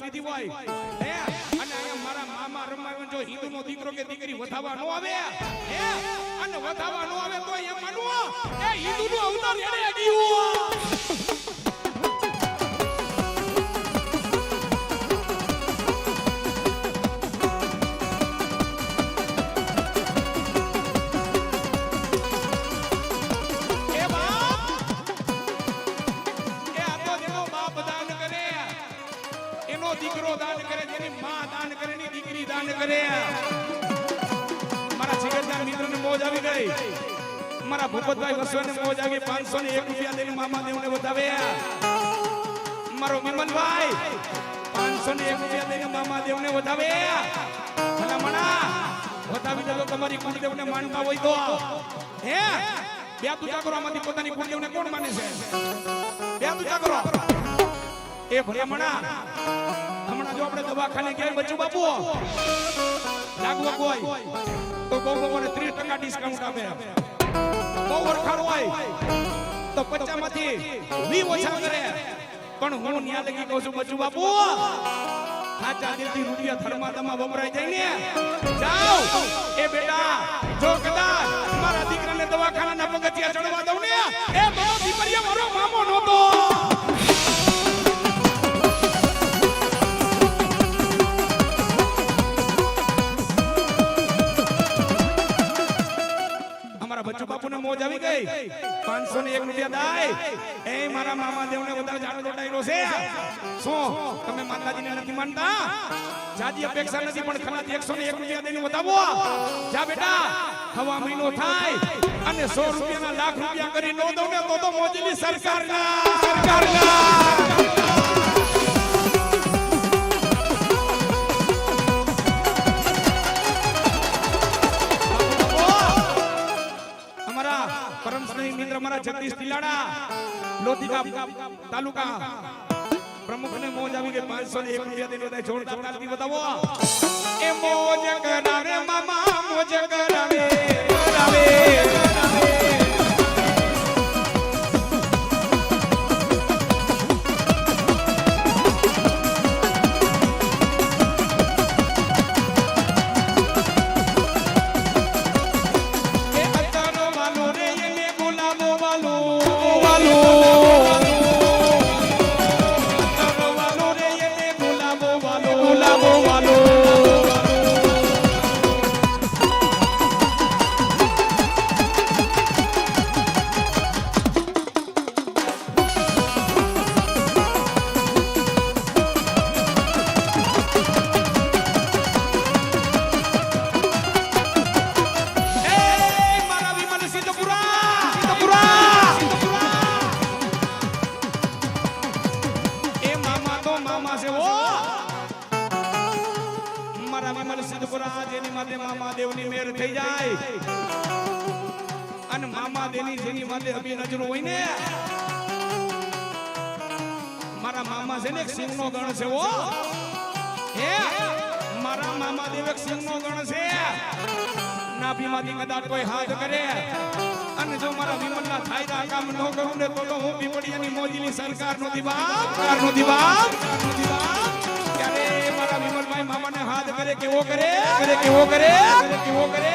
લીધી હોય, હે? મારા મામા રમાયો જો હિન્દુનો દીકરો કે દીકરી વધાવા ન આવે, હે? અને વધાવા ન આવે તો એમ માનવો. એ હિન્દુનો અવતાર મારા ભૂપતભાઈ વસવાને મોજ આવી પાંચસો ને એક રૂપિયા દઈને મામા દેવને વધાવે મારો વિમલભાઈ પાંચસો ને એક રૂપિયા દઈને મામા દેવને વધાવે ભલામણા બતાવી દો તમારી કુળદેવને માનતા હોય તો. હે? બે પૂજા કરો આમાંથી પોતાની કુળદેવને કોણ માને છે? બે પૂજા કરો એ ભલામણા હમણાં જો આપણે દવાખાને ગયા બચ્ચું બાપુ લાગવા કોઈ તો બહુ બહુ ત્રીસ ટકા ડિસ્કાઉન્ટ આપે. બહુ ઓળખાણ હોય તો પચામાંથી વી ઓછા કરે પણ હું ન્યા લગી કહું છું, બચુ બાપુ. સાચા દિલથી રૂપિયા ધર્માદામાં વપરાય જાય ને. જાઓ. એ બેટા, જો કદાચ મારા દીકરાને દવાખાનાના પગથિયા ચડવા દઉં ને. એ મારો દીકરીઓ મારો મામો નહોતો. મોજ આવી ગઈ પાંચસો ને એક રૂપિયા દાય. એ મારા મામા દેવને વધારે જાડો જોડાયેલો છે. શું? તમે માતાજીને નથી માનતા? જાજી અપેક્ષા નથી, પણ ખરા એકસો ને એક રૂપિયા દઈને વધાવો. જા બેટા, હવા મહિનો થાય અને સો રૂપિયાના લાખ રૂપિયા કરી નો દઉં ને તો તો મોજની સરકારના. સરકારના. અમારા જગદીશ તિલાડા લોધિકા તાલુકા. પ્રમુખને મોજ આવી ગઈ 500 ને એક રૂપિયા દઈને બધા જોડ જોડાતી બતાવો. એ મોજ કરાવે, મામા મોજ કરાવે. વિમલ સિદ્ધપુરા જેની માથે મામા દેવની મેર થઈ જાય. અને મામા દેવી જેની માથે અભી નજરો હોય ને. મારા મામા છે ને સિંહ નો ગણ છે ઓ હે? મારા મામા દેવ એક સિંહનો ગણ છે. નાભીમાંથી કદાચ કોઈ હાથ કરે. અને જો મારા વિમલના ફાયદા કામ ન કરું ને તો હું પીપળિયાની મોજીની સરકાર નો દીવાપ સરકાર નો મારા વિમલભાઈ મામાને હાથ કરે કેવો કરે કરે કેવો કરે કરે કેવો કરે.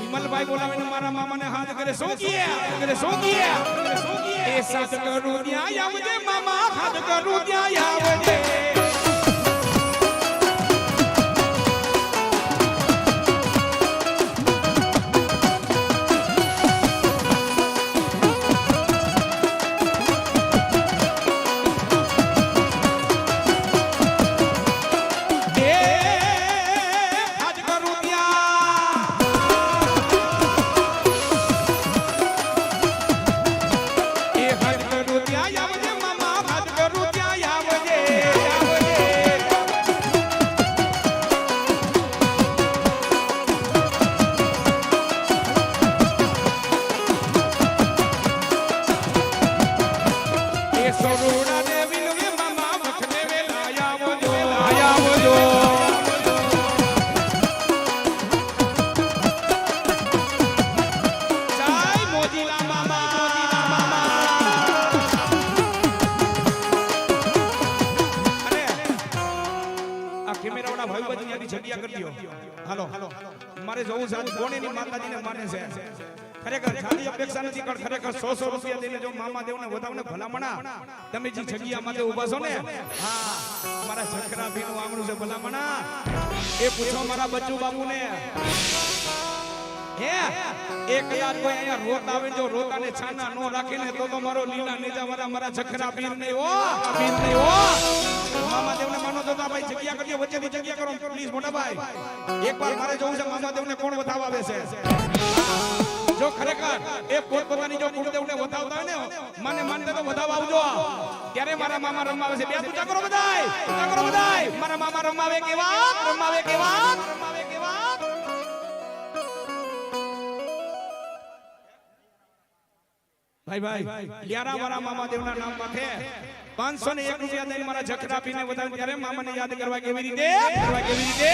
વિમલભાઈ બોલાવીને મારા મામાને હાથ કરે શું કીએ કરે શું કીએ એ સાથ કરું ત્યાં આવજે, મામા હાથ કરું ત્યાં આવજે. જગ્યા કરી દો હાલો. મારે જવું છે કોણીની માતાજીને માને છે. ખરેખર ખાલી અપેક્ષા નથી પણ ખરેખર સો સો રૂપિયા લઈને જો મામા દેવને વધાવને ભલામણા તમે જે જગ્યા માટે ઊભા છો ને હા મારા છકરા ભીનું આંગણું છે ભલામણા. એ પૂછો મારા બચ્ચુ બાબુને હે? એક કદાચ કોઈ અહીંયા રોત આવે જો રોતાને છાના નો રાખીને તો તો મારો લીલા નેજા મારા મારા જખરા પીર નહીં ઓ પીર નહીં ઓ મામા દેવને માનો તો ભાઈ જગ્યા કરજો વચ્ચેથી જગ્યા કરો. પ્લીઝ મોટા ભાઈ, એકવાર મારે જોવું છે મામા દેવને કોણ વધાવવા આવે છે જો ખરેખર એ પોતપોતાની જો કુળદેવને વધાવતા હોય ને, મને માનતે તો વધાવવા આવજો. ત્યારે મારા મામા રમાવે છે. બે, તું કરો બધાય પૂજા કરો બધાય. મારા મામા રમાવે કેવા? રમાવે કેવા? રમાવે કેવા? ભાઈ ભાઈ લ્યારા વાળા મામા દેવના નામ માથે 501 રૂપિયા દઈને મારા જખરા પીને વધારે ત્યારે મામાને યાદ કરવા કેવી રીતે? કરવા કેવી રીતે?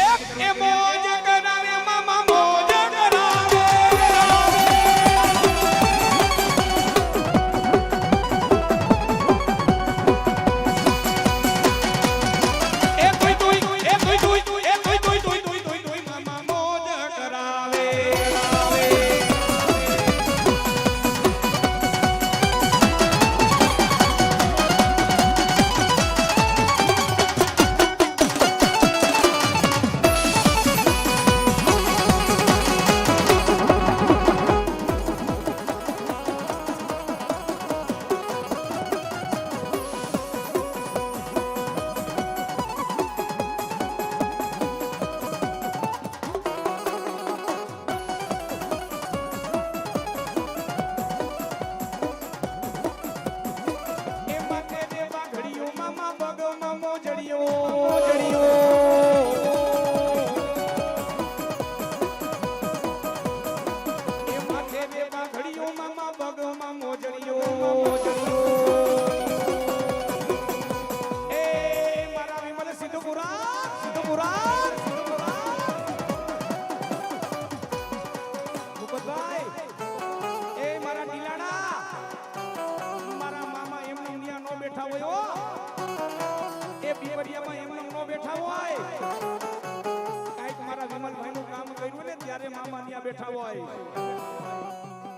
બેઠા હોય.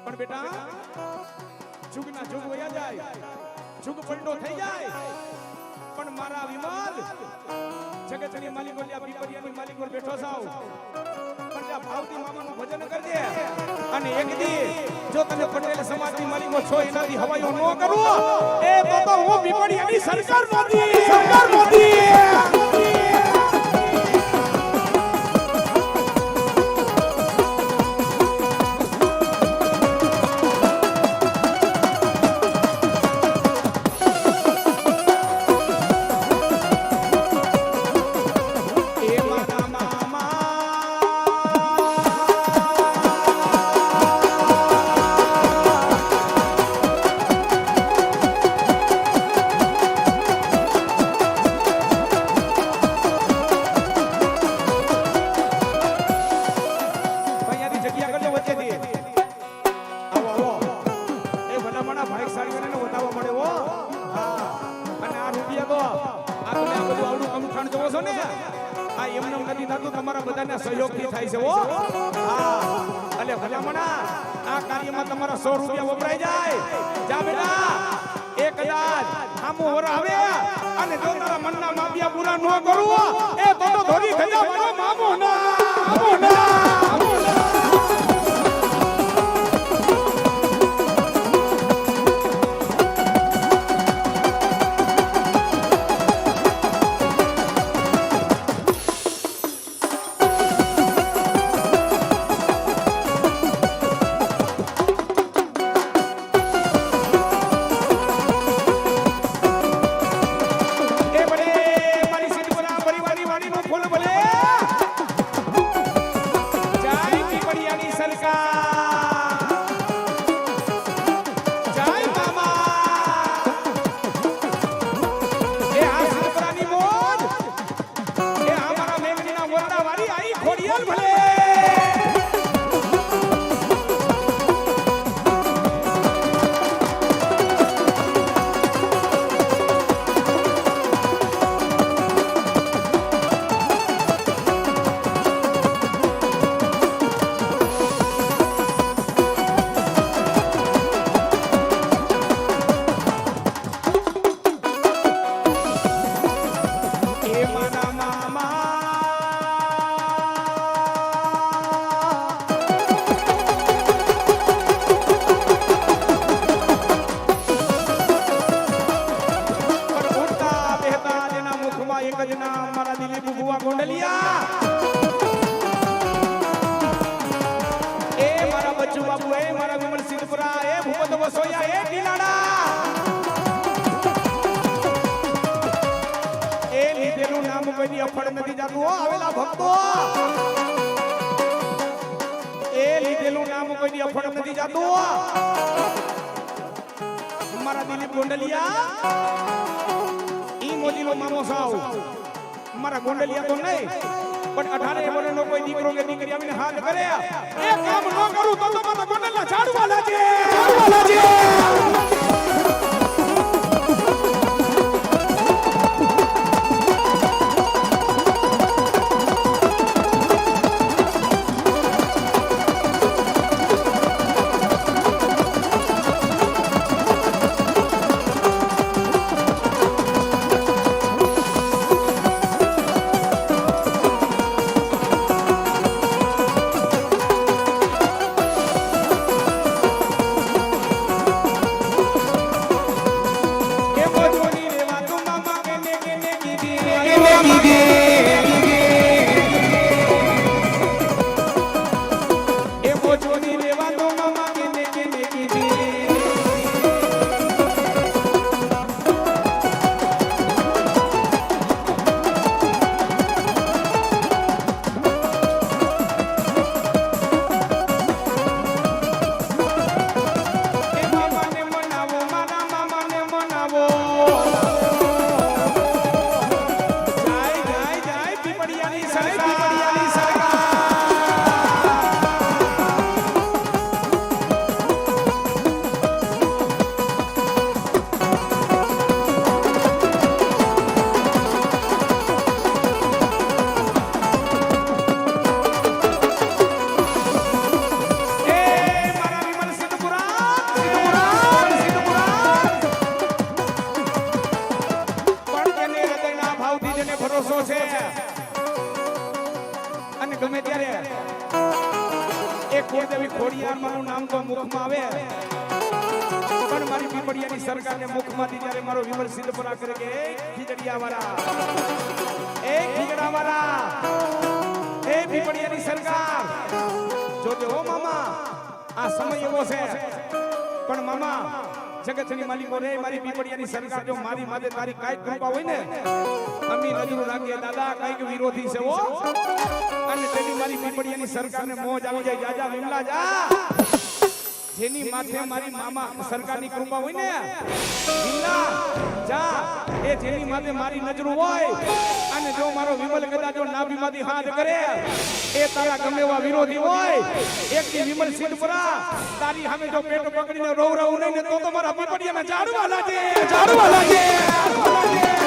પણ બેટા જુગના જુગ વયા જાય. જુગ પલટો થઈ જાય. પણ મારા વિમલ જગતની માલિકો લ્યા પીપરિયાની માલિકો બેઠો સાવ. પણ ત્યાં ભાવતી મામાનું ભજન કરજે. અને એક દી જો તમે પટેલ સમાજની માલિકો છો એનાથી હવાયો ન કરવો. એ તો હું પીપળિયાની સરકાર નોતી. સરકાર મોદી મામો સાવ. મારા ગોંડલિયા તો નહીં પણ અઢારે વર્ષનો કોઈ દીકરો કે દીકરી આવીને હાથ કરે એ કામ ન કરું તો તો મારા ગોંડલના ઝાડવા લાગે. ઝાડવા લાજે એ ભરોસો છે. અને ગમે ત્યારે એ કુળદેવી ખોડિયાર મારું નામ તો મુખમાં આવે. પણ મારી પીપળિયાની સરકારને મુખમાંથી જ્યારે મારો વિમલ સિદ્ધપુરા કરે કે, એ ખીજડીયા વાળા એ ખીજડા વાળા એ પીપળિયાની સરકાર. જોજો મામા, આ સમય એવો છે. પણ મામા જગતની માલિકો રે, મારી પીપળિયાની સરકાર જો મારી માથે તારી કાઈ કૃપા હોય ને અમી નજરો રાખીએ દાદા, કંઈક વિરોધી છે અને તેની મારી પીપળિયાની સરકારને મોજ આવી જાય. જાજા, વિમલા, જા. જેની માથે મારી મામા સરકારની કૃપા હોય ને? વિમલા જા. એ જેની માથે મારી નજરો હોય અને જો મારો વિમલ કદાચ જો નાભીમાંથી હાથ કરે એ તારા ગમે એવા વિરોધી હોય. એક વિમલ વિમલ પર તારી સામે જો પેટ પકડીને રોવ રહું નહીં ને તો તો મારા પીપળિયાને ઝાડવા લાગે ઝાડવા લાગે ઝાડવા લાગે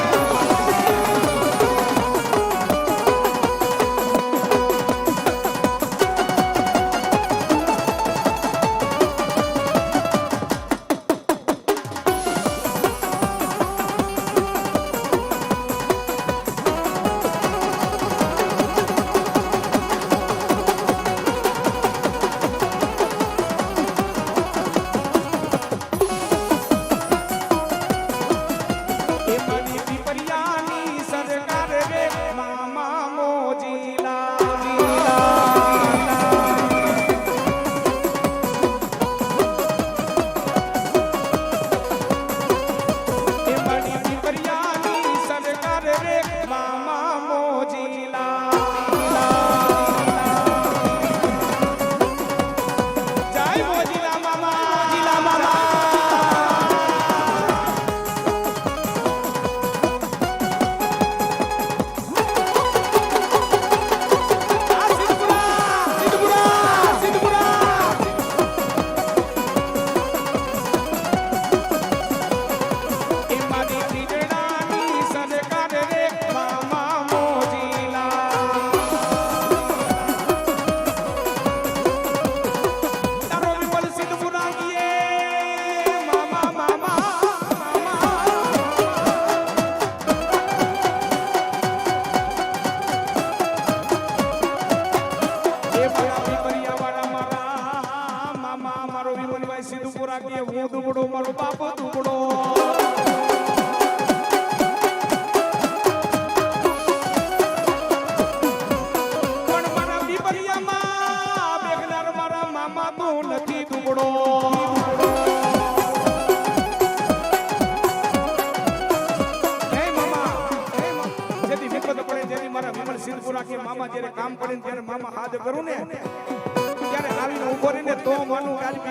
કે હું દુબડો મારો બાપ દુબળો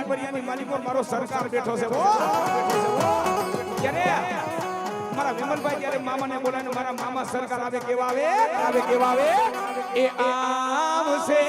આજ માલિકો મારો સરકાર બેઠો છે. ત્યારે મારા વિમલભાઈ ત્યારે મામાને બોલાવીને મારા મામા સરકાર આવે કેવા આવે? આવે કેવા આવે? એ આવશે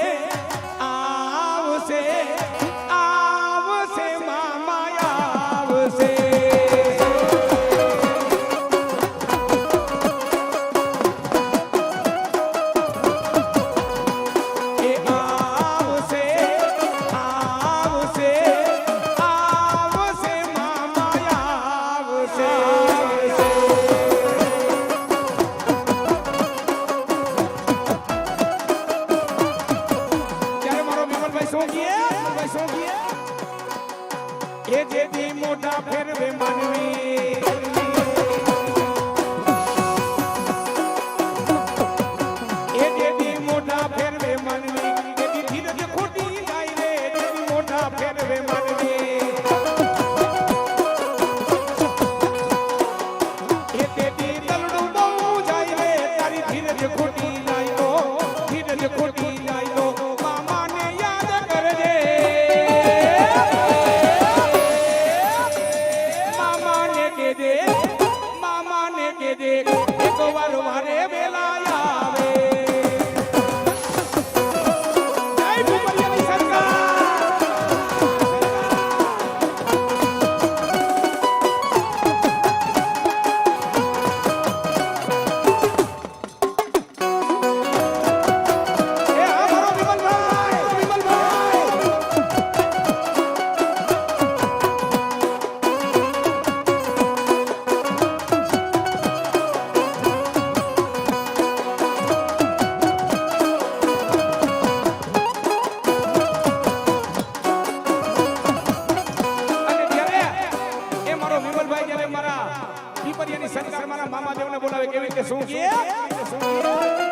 પીપરિયાની મારા મામા દેવને બોલાવે કેવી રીતે શું? કહે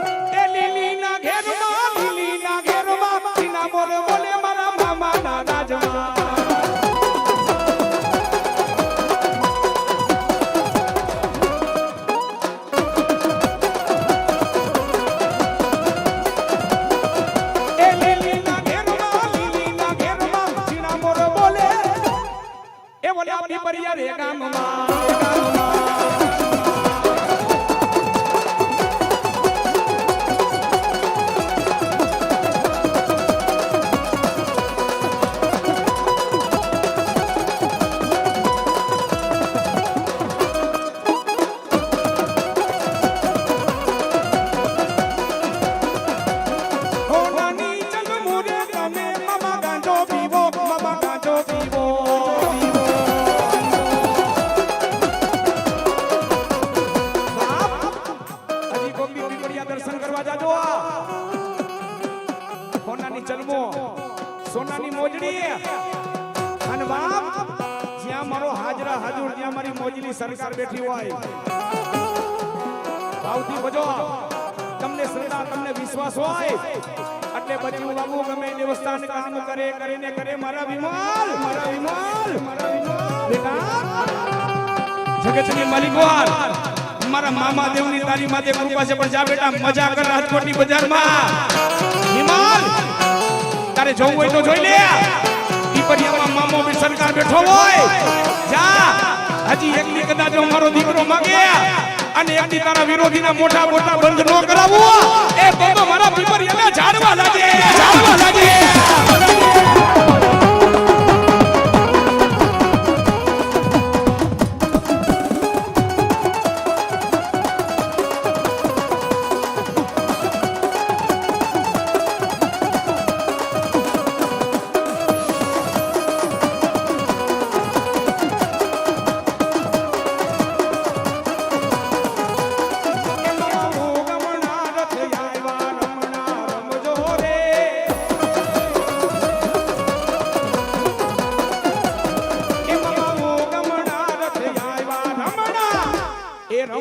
વિશ્વાસ હોય, એટલે બચ્યું બાબુ ગમે દેવસ્થાન કામ કરે, કરીને કરે, મારા વિમલ મારા વિમલ મારા વિમલ. બેટા જગતની માલિકવાર મારા મામા દેવની તારી માથે કૃપા છે, પણ જા બેટા, મજા કર રાજકોટની બજારમાં. વિમલ, તારે જોવું હોય તો જોઈ લે. પીપરિયામાં મામો બી સરકાર બેઠો હોય. હજી એકલી કદાચ અમારો મારો દીકરો માગે અને એકની તારા વિરોધીના મોટા મોટા બંધ ન કરાવવો એ બાબા મારા પીપરિયાને ઝાડવા લાગે. ઝાડવા લાગે.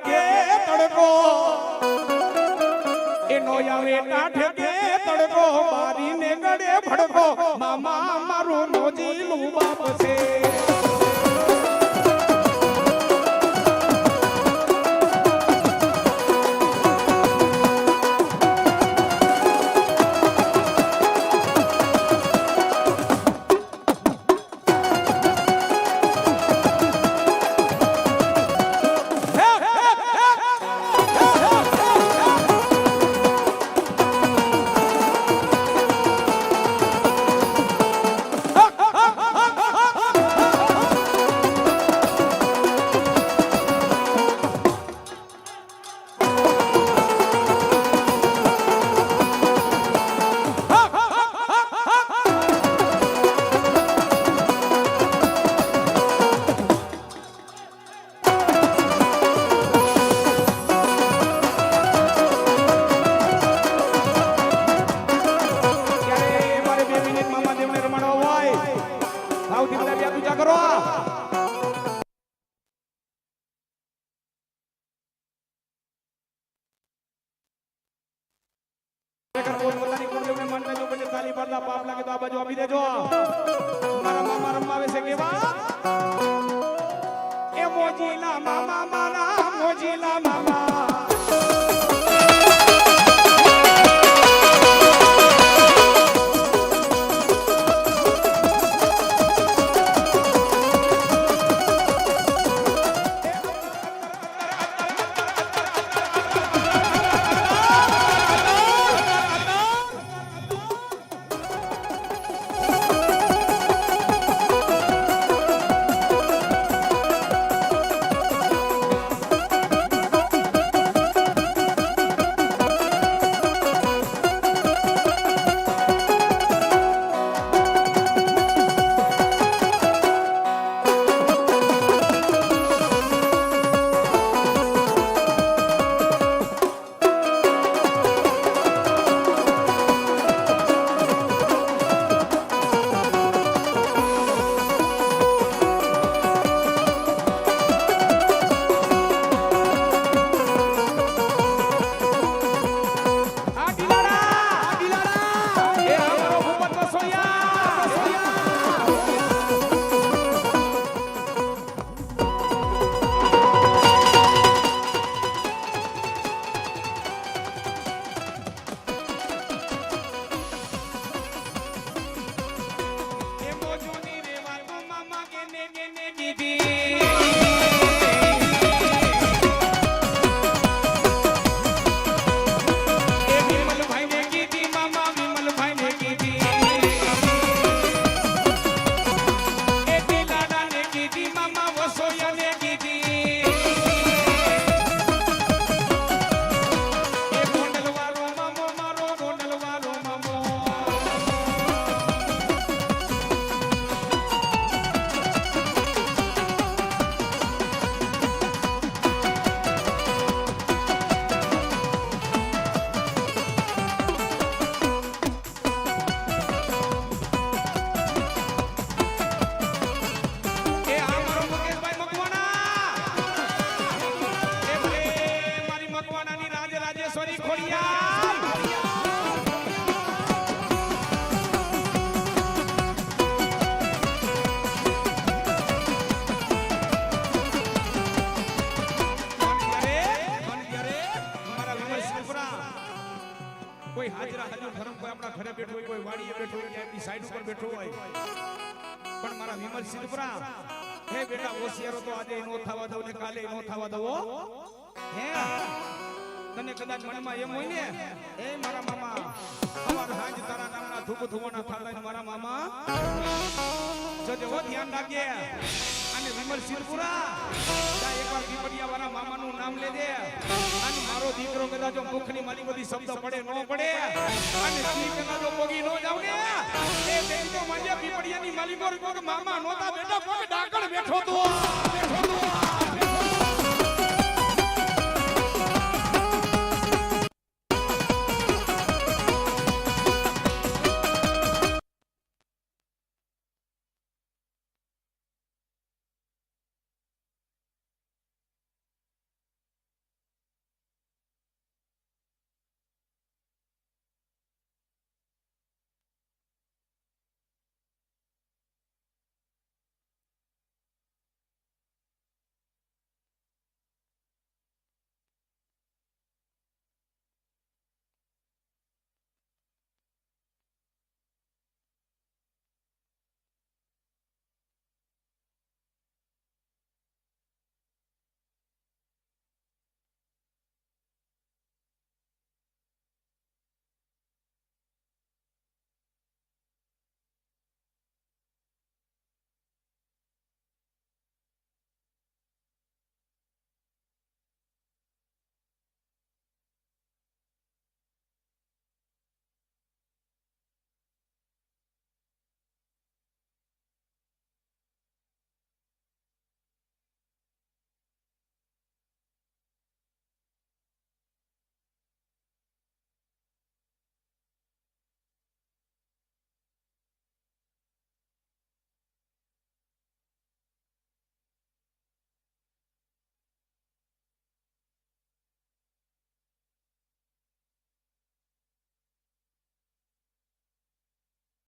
ટાઢે કે તડકો. એનો આવે ટાઢે કે તડકો. મારીને ગળે ભડકો. મામા મારું મોજીલું બાપ છે. પાડતા પાપ લાગે તો આ બાજુ આપી દેજો. રાજ ખોડિયા. કોઈ હાજરા હાજર ધર્મ કોઈ આપણા ઘરે બેઠો હોય કોઈ વાડીએ બેઠો હોય ક્યાંય સાઈડ ઉપર બેઠો હોય. પણ મારા વિમલ સિદ્ધપુરા હે બેટા હોશિયારો તો આજે નો થવા દઉં ને કાલે નો થવા દઉં હો. હે તને કદાચ મનમાં એમ હોય ને, એ મારા મામા, અમાર હાજ તારા નામના ધૂપ ધુવાના થાતા મારા મામા. જો જો ધ્યાન રાખજે. અને વિમલ સિરપુરા જા એકવાર દીપડિયા વાળા મામાનું નામ લેજે. અને મારો દીકરો કદાચ જો મુખની મારી બધી શબ્દ પડે, ન પડે. અને તી કદાચ જો પોગી ન જાવ ને. એ બેન તો માજા પીપળિયાની માલિકો મામા નોતા બેટા પગ ડાકણ બેઠો તો બેઠો તો